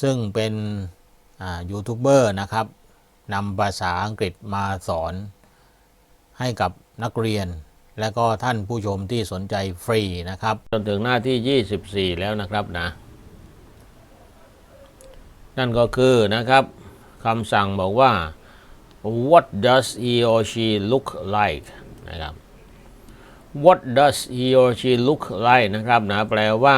ซึ่งเป็นยูทูบเบอร์นะครับนำภาษาอังกฤษมาสอนให้กับนักเรียน และก็ท่านผู้ชมที่สนใจฟรีนะครับ จนถึงหน้าที่ 24 แล้วนะครับนะ นั่นก็คือนะครับคำสั่งบอกว่า what does he or she look like นะครับ what does he or she look like นะครับนะแปลว่า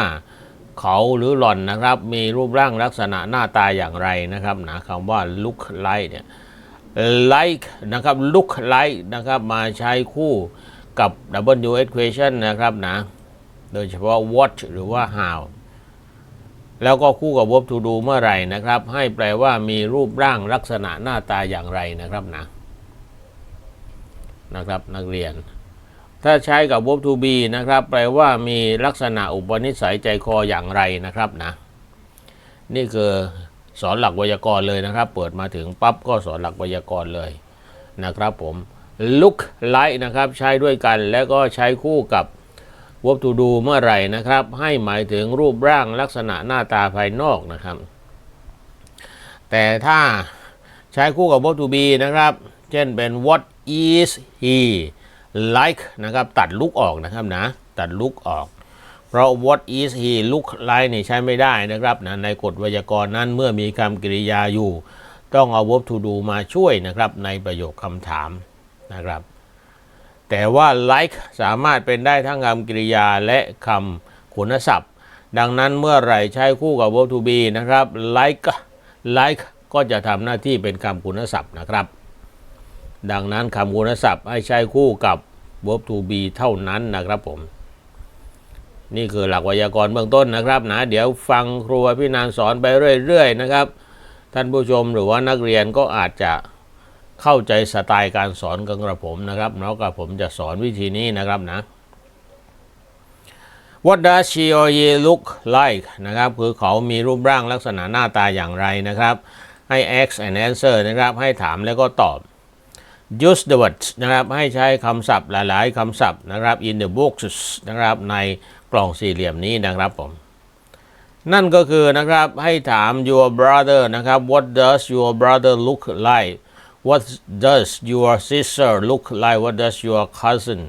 เขาหรือหล่อนนะครับ มีรูปร่างลักษณะหน้าตาอย่างไรนะครับนะคำว่า look like เนี่ย like นะครับ look like นะครับ มาใช้คู่กับ W equation นะครับนะ โดยเฉพาะ what หรือว่า how แล้วก็คู่กับ verb to do เมื่อไหร่นะครับ ให้แปลว่ามีรูปร่างลักษณะหน้าตาอย่างไรนะครับนะนะครับนักเรียน ถ้าใช้กับ verb to be นะครับ แปลว่ามีลักษณะอุปนิสัยใจคออย่างไรนะครับนะ นี่คือสอนหลักไวยากรณ์เลยนะครับ เปิดมาถึงปั๊บก็สอนหลักไวยากรณ์เลยนะครับผม look like นะครับใช้ด้วยกันแล้วก็ใช้คู่กับ verb to do เมื่อไหร่นะครับ ให้หมายถึงรูปร่างลักษณะหน้าตาภายนอกนะครับ แต่ถ้าใช้คู่กับ verb to be นะครับ เช่นเป็น what is he like นะครับตัด look ออกนะครับนะตัด look ออก เพราะ what is he look like นี่ใช้ไม่ได้นะครับนะในกฎไวยากรณ์นั้นเมื่อมีคำกริยาอยู่ ต้องเอา verb to do มาช่วยนะครับในประโยคคำถามนะครับ แต่ว่า like สามารถเป็นได้ทั้งคำกริยาและคำคุณศัพท์ ดังนั้นเมื่อไหร่ใช้คู่กับ verb to be นะครับ like like ก็จะทำหน้าที่เป็นคำคุณศัพท์นะครับ ดังนั้นคำคุณศัพท์ให้ใช้คู่กับ verb to be เท่านั้นนะครับผม นี่คือหลักไวยากรณ์เบื้องต้นนะครับนะเดี๋ยวฟังครูพี่นางสอนไปเรื่อยๆนะครับ ท่านผู้ชมหรือว่านักเรียนก็อาจจะเข้าใจสไตล์การสอนกับกระผมนะครับแล้วกับผมจะสอนวิธีนี้นะครับนะ What does she or he look like นะครับ คือเขามีรูปร่างลักษณะหน้าตาอย่างไรนะครับ ให้ ask and answer นะครับ ให้ถามแล้วก็ตอบ use the words นะครับให้ใช้คำศัพท์หลาย ๆคำศัพท์นะครับ in the boxes นะครับในกล่องสี่เหลี่ยมนี้นะครับผมนั่นก็คือนะครับให้ถาม your brother นะครับ what does your brother look like what does your sister look like what does your cousin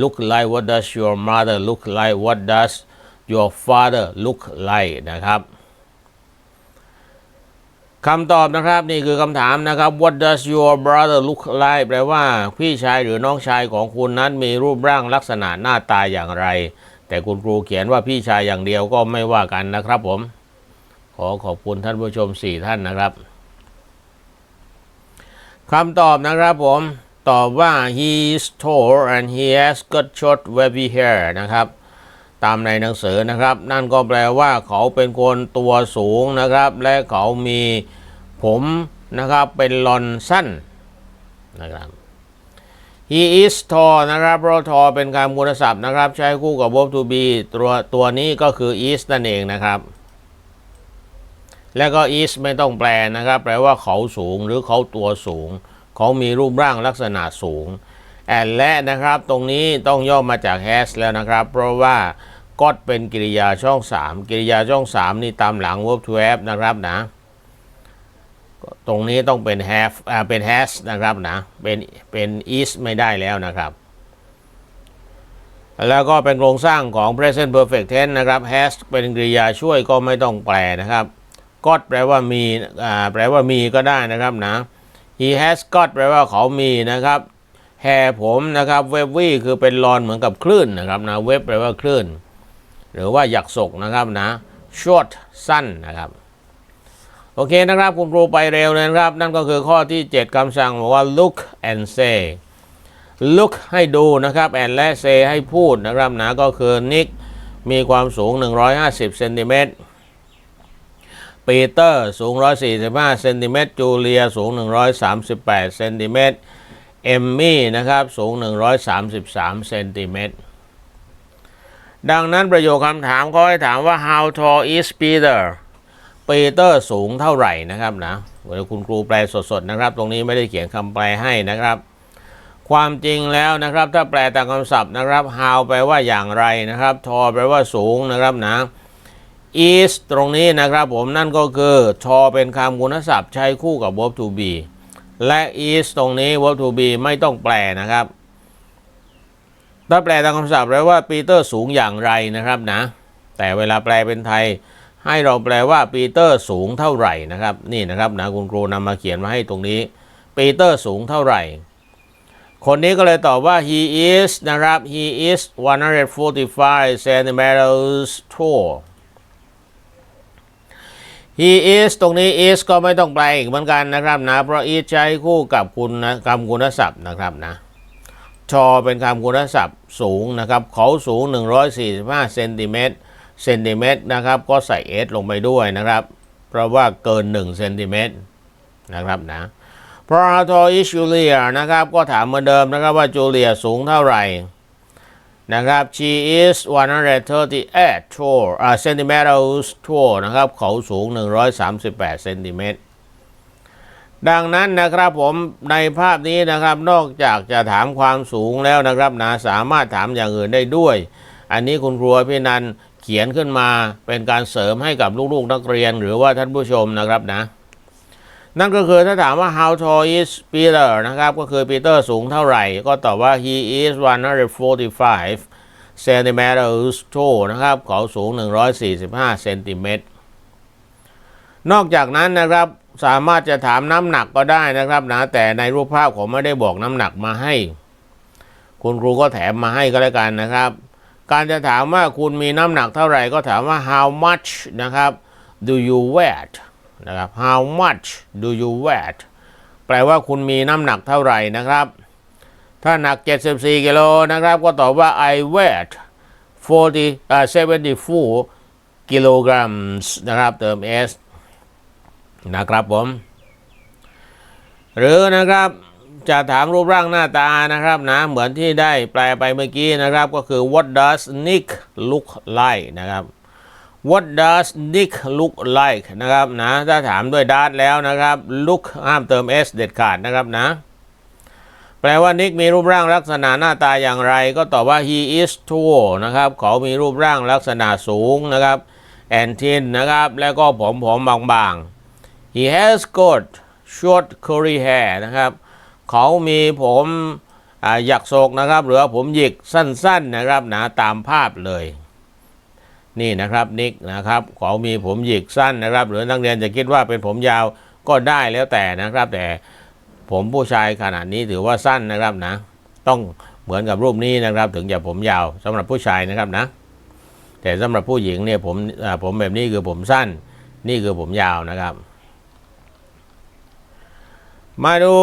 look like what does your mother look like what does your father look like นะครับ คำตอบนะครับนี่คือคำถามนะครับ what does your brother look like แปลว่า พี่ชายหรือน้องชายของคุณนั้นมีรูปร่างลักษณะหน้าตาอย่างไร แต่คุณครูเขียนว่าพี่ชายอย่างเดียวก็ไม่ว่ากันนะครับผม ขอขอบคุณท่านผู้ชม 4 ท่านนะครับคำตอบนะครับผม ตอบว่า he is tall and he has got short wavy hair นะครับ ตามในหนังสือนะครับ นั่นก็แปลว่าเขาเป็นคนตัวสูงนะครับ และเขามีผมนะครับเป็นลอนสั้นนะครับ he is tall นะครับเพราะ tall เป็นคำคุณศัพท์นะครับ ใช้คู่กับ verb to be ตัวตัวนี้ก็คือ is นั่นเองนะครับ แล้วก็ is ไม่ต้องแปลนะครับ แปลว่าเขาสูงหรือเขาตัวสูง เขามีรูปร่างลักษณะสูง and และนะครับ ตรงนี้ต้องย่อมาจาก has แล้วนะครับ เพราะว่า got เป็นกริยาช่อง 3 กริยาช่อง 3 นี่ตามหลัง verb to have นะครับนะ ตรงนี้ต้องเป็น have อ่าเป็น has นะครับนะเป็นเป็น is ไม่ได้แล้วนะครับ แล้วก็เป็นโครงสร้างของ present perfect tense นะครับ has เป็นกริยาช่วยก็ไม่ต้องแปลนะครับ got แปลว่ามีอ่าแปลว่ามีก็ได้นะครับนะ he has got แปลว่าเขามีนะครับ hair ผมนะครับ wavy คือเป็นรอนเหมือนกับคลื่นนะครับนะ wave แปลว่าคลื่น หรือว่าหยักศกนะครับนะ short สั้นนะครับ โอเคนะครับคุณครูไปเร็วเลยนะครับ นั่นก็คือข้อที่ 7คำสั่งบอกว่า look and say look ให้ดูนะครับ and และ say ให้พูดนะครับนะก็คือนิกมีความสูง 150เซนติเมตรปีเตอร์สูง 145เซนติเมตรจูเลียสูง 138เซนติเมตร เอมมี่นะครับสูง 133เซนติเมตรดังนั้นประโยคคำถามเขาให้ถามว่า how tall is Peter ปีเตอร์สูงเท่าไหร่นะครับนะเดี๋ยวคุณครูแปลสดๆนะครับ ตรงนี้ไม่ได้เขียนคำแปลให้นะครับ ความจริงแล้วนะครับ ถ้าแปลตามคำศัพท์นะครับ how แปลว่าอย่างไรนะครับ tall แปลว่าสูงนะครับนะ is ตรงนี้นะครับผมนั่นก็คือชอเป็นคำคุณศัพท์ใช้คู่กับ verb to be และ is ตรงนี้ verb to be ไม่ต้องแปลนะครับ ถ้าแปลตามคำศัพท์แปลว่าปีเตอร์สูงอย่างไรนะครับนะ แต่เวลาแปลเป็นไทย ให้เราแปลว่าปีเตอร์สูงเท่าไหร่นะครับ นี่นะครับนะคุณครูนำมาเขียนมาให้ตรงนี้ ปีเตอร์สูงเท่าไหร่ คนนี้ก็เลยตอบว่า he is นะครับ he is 145 centimeters tall he is ตรงนี้ is ก็ไม่ต้องแปลอีกเหมือนกันนะครับนะ เพราะ is ใช้คู่กับคุณนะคำคุณศัพท์นะครับนะชอเป็นคำคุณศัพท์สูงนะครับ เขาสูง 145เซนติเมตรเซนติเมตรนะครับ ก็ใส่ s ลงไปด้วยนะครับ เพราะว่าเกิน1เซนติเมตรนะครับนะ เพราะ how tall is Julia นะครับ ก็ถามเหมือนเดิมนะครับว่าจูเลียสูงเท่าไหร่ นะครับ she is 138 tall อ่า centimeters tall นะครับ เขาสูง 138 เซนติเมตร ดังนั้นนะครับผมในภาพนี้นะครับนอกจากจะถามความสูงแล้วนะครับนะสามารถถามอย่างอื่นได้ด้วย อันนี้คุณครูพี่นันเขียนขึ้นมาเป็นการเสริมให้กับลูกๆนักเรียนหรือว่าท่านผู้ชมนะครับนะ นั่นก็คือถ้าถามว่า how tall is Peter นะครับ ก็คือปีเตอร์สูงเท่าไหร่ ก็ตอบว่า he is 145 centimeters tall นะครับเขาสูง 145 เซนติเมตร นอกจากนั้นนะครับสามารถจะถามน้ำหนักก็ได้นะครับนะแต่ในรูปภาพผมไม่ได้บอกน้ำหนักมาให้ คุณครูก็แถมมาให้ก็แล้วกันนะครับ การจะถามว่าคุณมีน้ำหนักเท่าไหร่ก็ถามว่า how much นะครับ do you weigh นะครับ how much do you weigh แปลว่าคุณมีน้ำหนักเท่าไหร่นะครับ ถ้าหนัก 74กิโลนะครับ ก็ตอบว่า I weigh 40อ่า74กิโลกรัมนะครับ เติม s นะครับผม หรือนะครับจะถามรูปร่างหน้าตานะครับนะเหมือนที่ได้แปลไปเมื่อกี้นะครับ ก็คือ what does Nick look like นะครับ what does Nick look like นะครับนะถ้าถามด้วย does แล้วนะครับ look ห้ามเติม s เด็ดขาดนะครับนะ แปลว่านิกมีรูปร่างลักษณะหน้าตาอย่างไร ก็ตอบว่า he is tall นะครับ เขามีรูปร่างลักษณะสูงนะครับ and thin นะครับ แล้วก็ผมผมบางๆ he has got short curly hair นะครับ เขามีผมหยักโศกนะครับ หรือว่าผมหยิกสั้นๆนะครับ หนะตามภาพเลย นี่นะครับนิกนะครับเขามีผมหยิกสั้นนะครับ หรือนักเรียนจะคิดว่าเป็นผมยาวก็ได้แล้วแต่นะครับ แต่ผมผู้ชายขนาดนี้ถือว่าสั้นนะครับนะ ต้องเหมือนกับรูปนี้นะครับ ถึงจะผมยาวสำหรับผู้ชายนะครับนะ แต่สำหรับผู้หญิงเนี่ยผมผมแบบนี้คือผมสั้น นี่คือผมยาวนะครับ มาดู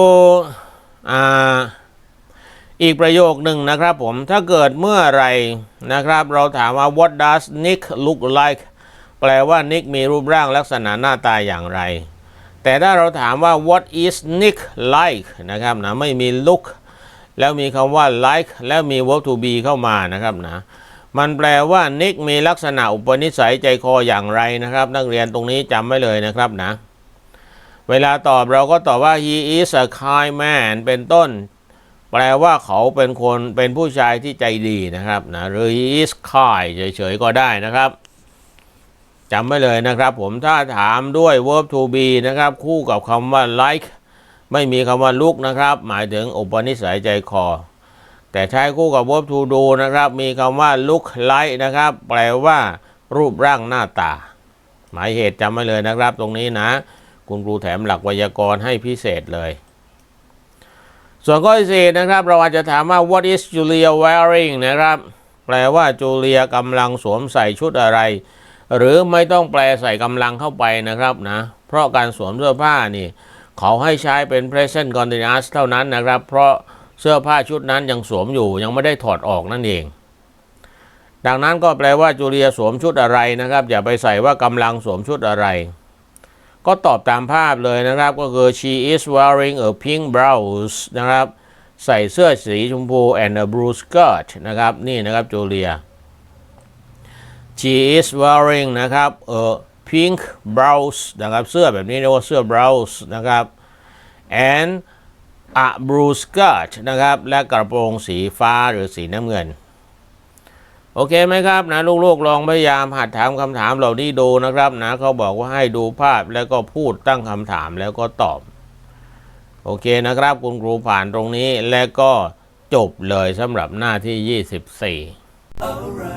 อ่า อีกประโยคหนึ่งนะครับผม ถ้าเกิดเมื่อไรนะครับ เราถามว่า what does Nick look like แปลว่า Nick มีรูปร่างลักษณะหน้าตาอย่างไร แต่ถ้าเราถามว่า what is Nick like นะครับนะไม่มี look แล้วมีคำว่า like แล้วมี verb to be เข้ามานะครับนะมันแปลว่า Nick มีลักษณะอุปนิสัยใจคออย่างไรนะครับ นักเรียนตรงนี้จำไว้เลยนะครับนะเวลาตอบเราก็ตอบว่า he is a kind man เป็นต้น แปลว่าเขาเป็นคนเป็นผู้ชายที่ใจดีนะครับนะหรือ he is kind เฉยๆก็ได้นะครับจำไว้เลยนะครับ ผมถ้าถามด้วย verb to be นะครับ คู่กับคำว่า like ไม่มีคำว่า look นะครับ หมายถึงอุปนิสัยใจคอ แต่ใช้คู่กับ verb to do นะครับ มีคำว่า look like นะครับ แปลว่า รูปร่างหน้าตา หมายเหตุจำไว้เลยนะครับ ตรงนี้นะ คุณครูแถมหลักไวยากรณ์ให้พิเศษเลย ส่วนข้อที่สี่นะครับ เราอาจจะถามว่า what is Julia wearing นะครับ แปลว่าจูเลียกำลังสวมใส่ชุดอะไร หรือไม่ต้องแปลใส่กำลังเข้าไปนะครับนะ เพราะการสวมเสื้อผ้านี่ เขาให้ใช้เป็น present continuous เท่านั้นนะครับ เพราะเสื้อผ้าชุดนั้นยังสวมอยู่ยังไม่ได้ถอดออกนั่นเอง ดังนั้นก็แปลว่าจูเลียสวมชุดอะไรนะครับ อย่าไปใส่ว่ากำลังสวมชุดอะไร ก็ตอบตามภาพเลยนะครับ ก็คือ she is wearing a pink blouse นะครับ ใส่เสื้อสีชมพู and a blue skirt นะครับ นี่นะครับจูเลีย she is wearing นะครับ a pink blouse นะครับ เสื้อแบบนี้เรียกว่าเสื้อ blouse นะครับ and a blue skirt นะครับ และกระโปรงสีฟ้าหรือสีน้ำเงิน โอเคไหมครับนะลูกๆลองพยายามหัดถามคำถามเหล่านี้ดูนะครับนะเขาบอกว่าให้ดูภาพแล้วก็พูดตั้งคำถามแล้วก็ตอบ โอเคนะครับ คุณครูผ่านตรงนี้และก็จบเลยสำหรับหน้าที่ 24 Alright.